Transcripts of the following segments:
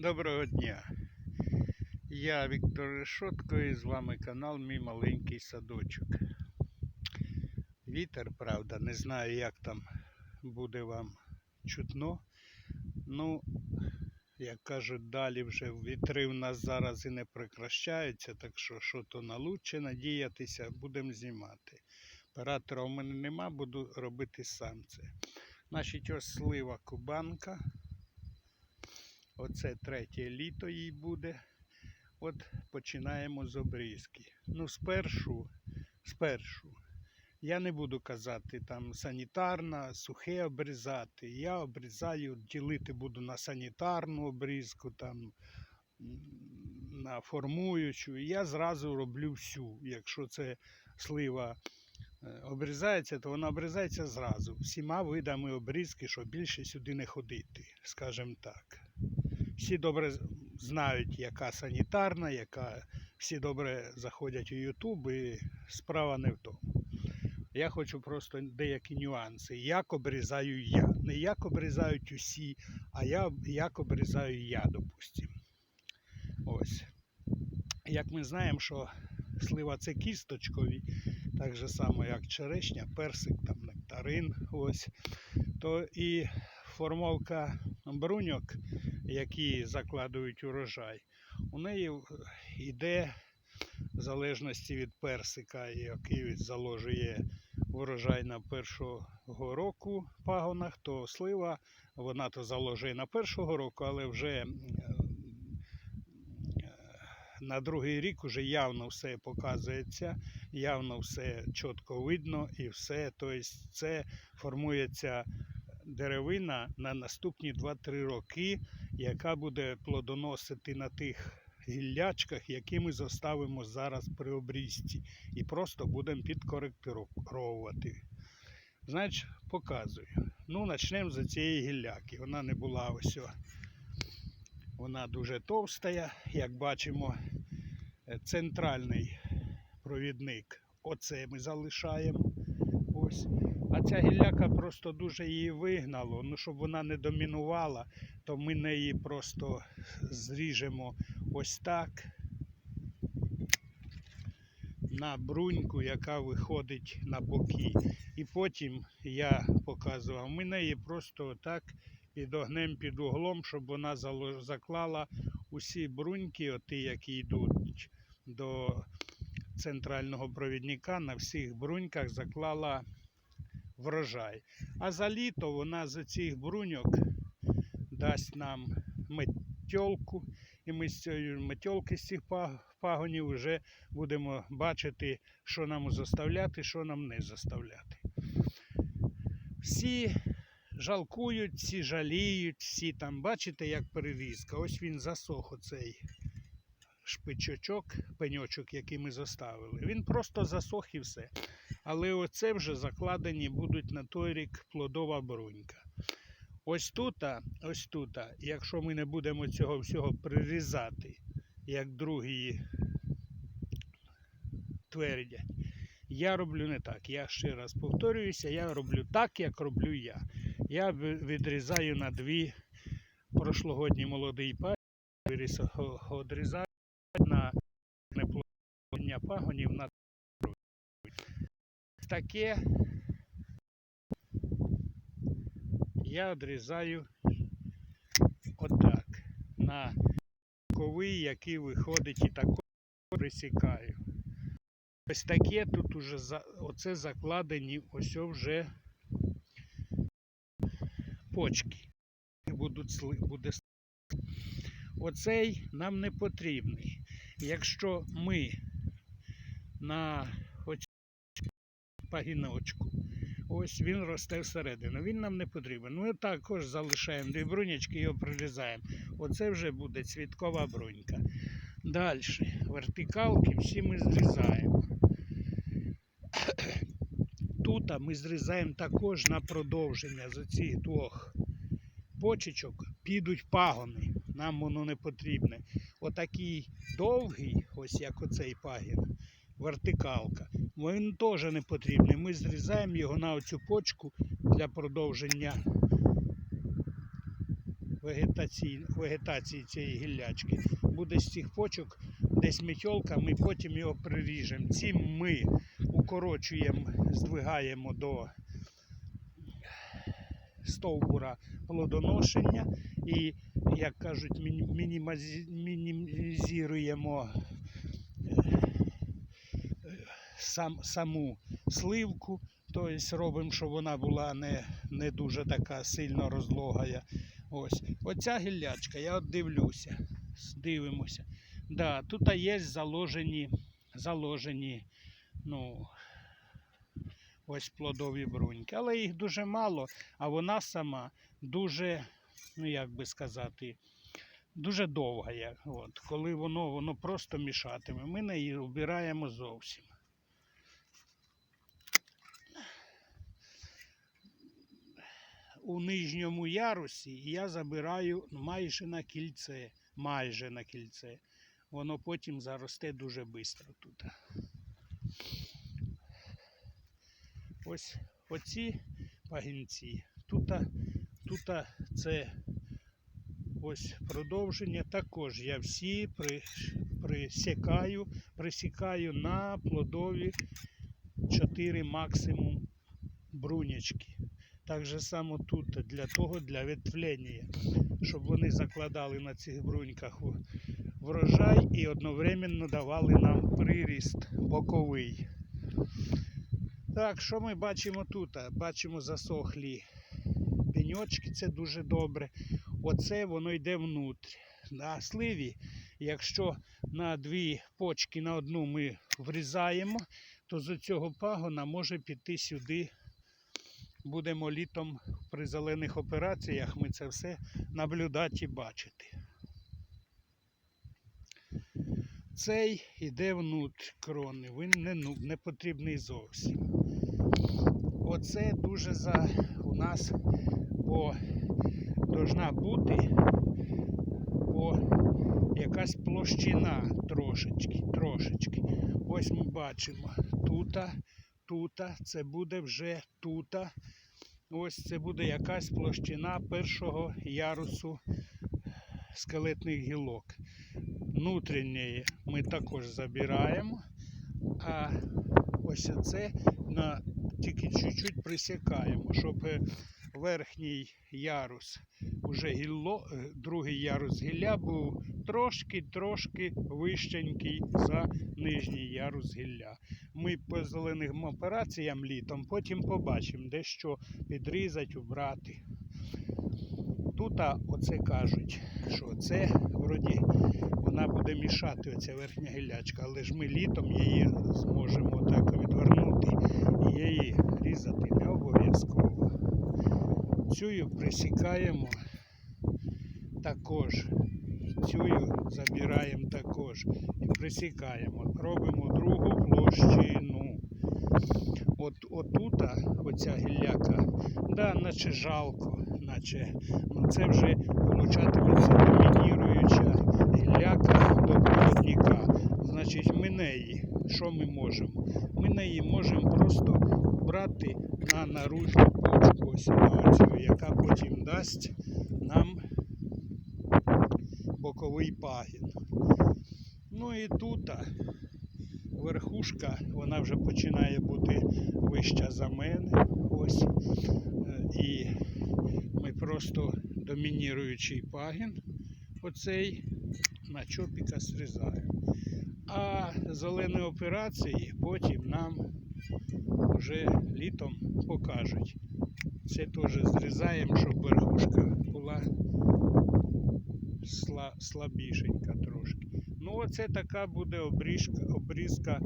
Доброго дня. Я Віктор Решотко і з вами канал Мій маленький садочок. Вітер, правда, не знаю, як там буде вам чутно. Ну, як кажуть, далі вже вітри в нас зараз і не прекращаються, так що що то на лучше надіятися, будемо знімати. Оператора у мене нема, буду робити сам це. Значить, ось слива кубанка. Оце третє літо їй буде. От починаємо з обрізки. Ну, спершу, спершу, я не буду казати там санітарна, сухе обрізати. Я обрізаю, ділити буду на санітарну обрізку, там, на формуючу. Я зразу роблю всю. Якщо це слива е, обрізається, то вона обрізається зразу. Всіма видами обрізки, щоб більше сюди не ходити, скажімо так всі добре знають, яка санітарна, яка всі добре заходять у Ютуб, і справа не в тому. Я хочу просто деякі нюанси. Як обрізаю я. Не як обрізають усі, а я, як обрізаю я, допустимо. Ось. Як ми знаємо, що слива це кісточкові, так же само, як черешня, персик, там нектарин, ось, то і формовка бруньок які закладують урожай, у неї йде в залежності від персика, який заложує урожай на першого року пагонах, то слива вона то заложує на першого року, але вже е, на другий рік вже явно все показується, явно все чітко видно і все. Тобто це формується деревина на наступні 2-3 роки, яка буде плодоносити на тих гіллячках, які ми заставимо зараз при обрізці, і просто будемо підкоректировувати. Значить, показую. Ну, почнемо з цієї гілляки. Вона не була ось. Вона дуже товста, як бачимо, е, центральний провідник. Оце ми залишаємо. Ось. А ця гілляка просто дуже її вигнало. Ну, щоб вона не домінувала, то ми неї просто зріжемо ось так на бруньку, яка виходить на боки. І потім я показував, ми неї просто так підогнемо під углом, щоб вона заклала усі бруньки, оті, які йдуть до центрального провідника, на всіх бруньках заклала врожай. А за літо вона з цих бруньок дасть нам метьолку, і ми з цієї метьолки з цих пагонів вже будемо бачити, що нам заставляти, що нам не заставляти. Всі жалкують, всі жаліють, всі там, бачите, як перерізка. Ось він засох оцей шпичочок, пеньочок, який ми заставили. Він просто засох і все. Але оце вже закладені будуть на той рік плодова брунька. Ось тут, ось тут, якщо ми не будемо цього всього прирізати, як другі твердять, я роблю не так. Я ще раз повторююся, я роблю так, як роблю я. Я відрізаю на дві прошлогодні молодий пагін, го- на неплодня пагонів на таке я відрізаю отак на ковий, який виходить і також присікаю. Ось таке тут уже оце закладені ось вже почки. Будуть сли- буде Оцей нам не потрібний. Якщо ми на пагіночку. Ось він росте всередину. Він нам не потрібен. Ми також залишаємо дві брунячки і його прирізаємо. Оце вже буде цвіткова брунька. Далі. Вертикалки всі ми зрізаємо. Тут ми зрізаємо також на продовження з цих двох почечок підуть пагони. Нам воно не потрібне. Отакий довгий, ось як оцей пагін, вертикалка. Він теж не потрібний. Ми зрізаємо його на оцю почку для продовження вегетації, вегетації цієї гіллячки. Буде з цих почок десь метьолка, ми потім його приріжемо. Цим ми укорочуємо, здвигаємо до стовбура плодоношення і, як кажуть, мінімізуємо е, сам, саму сливку, тобто робимо, щоб вона була не, не дуже така сильно розлогая. Ось. Оця гіллячка, я от дивлюся, дивимося. Да, тут є заложені, заложені, ну, ось плодові бруньки. Але їх дуже мало, а вона сама дуже, ну як би сказати, дуже довга. От. Коли воно, воно просто мішатиме, ми не її обираємо зовсім. У нижньому ярусі я забираю майже на кільце, майже на кільце. Воно потім заросте дуже швидко тут. Ось оці пагінці. Тут, тут це ось продовження. Також я всі при, присікаю, присікаю на плодові 4 максимум брунячки. Так же само тут для того, для ветвлення, щоб вони закладали на цих бруньках врожай і одновременно давали нам приріст боковий. Так, що ми бачимо тут? Бачимо засохлі пеньочки, це дуже добре. Оце воно йде внутрь. На сливі, якщо на дві почки на одну ми врізаємо, то з цього пагона може піти сюди. Будемо літом при зелених операціях ми це все наблюдати і бачити. Цей іде внутрь крони, він не, не потрібний зовсім. Оце дуже за у нас бо должна бути бо якась площина трошечки, трошечки. Ось ми бачимо тута, тута, це буде вже тута. Ось це буде якась площина першого ярусу скелетних гілок. Внутрішнє ми також забираємо, а ось це на, тільки чуть-чуть присікаємо, щоб е, верхній ярус, уже гілло, е, другий ярус гілля був трошки-трошки вищенький за нижній ярус гілля. Ми по зеленим операціям літом потім побачимо, де що підрізати, убрати. Тут оце кажуть, що це вроді вона буде мішати оця верхня гілячка, але ж ми літом її зможемо так відвернути і її різати не обов'язково. Цю присікаємо також. Цю забираємо також присікаємо. Робимо другу площину. От отута, оця гілляка, да, наче жалко, наче ну це вже получатиметься домініруюча гілляка до плотника. Значить, ми неї, що ми можемо? Ми неї можемо просто брати на наружну почку, ось яка потім дасть нам боковий пагін. Ну і тут верхушка, вона вже починає бути вища за мене. Ось. Е, І ми просто домініруючий пагін, оцей на чопіка зрізаємо. А зелені операції потім нам вже літом покажуть. Це теж зрізаємо, щоб верхушка була слабішенька трошки. Ну, оце така буде обрізка, обрізка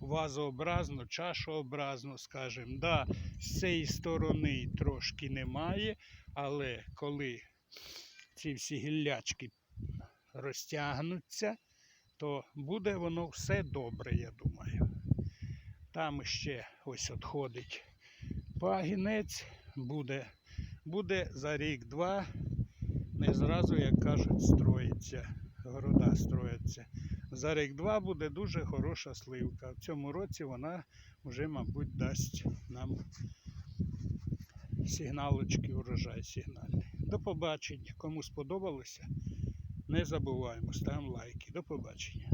вазообразно, чашообразно, скажімо. Да, з цієї сторони трошки немає, але коли ці всі гіллячки розтягнуться, то буде воно все добре, я думаю. Там ще ось відходить пагінець, буде, буде за рік-два, не зразу, як кажуть, строїться, города строяться. За рік-два буде дуже хороша сливка. В цьому році вона вже, мабуть, дасть нам сигналочки, урожай сигнальний. До побачення. Кому сподобалося, не забуваємо, ставимо лайки. До побачення.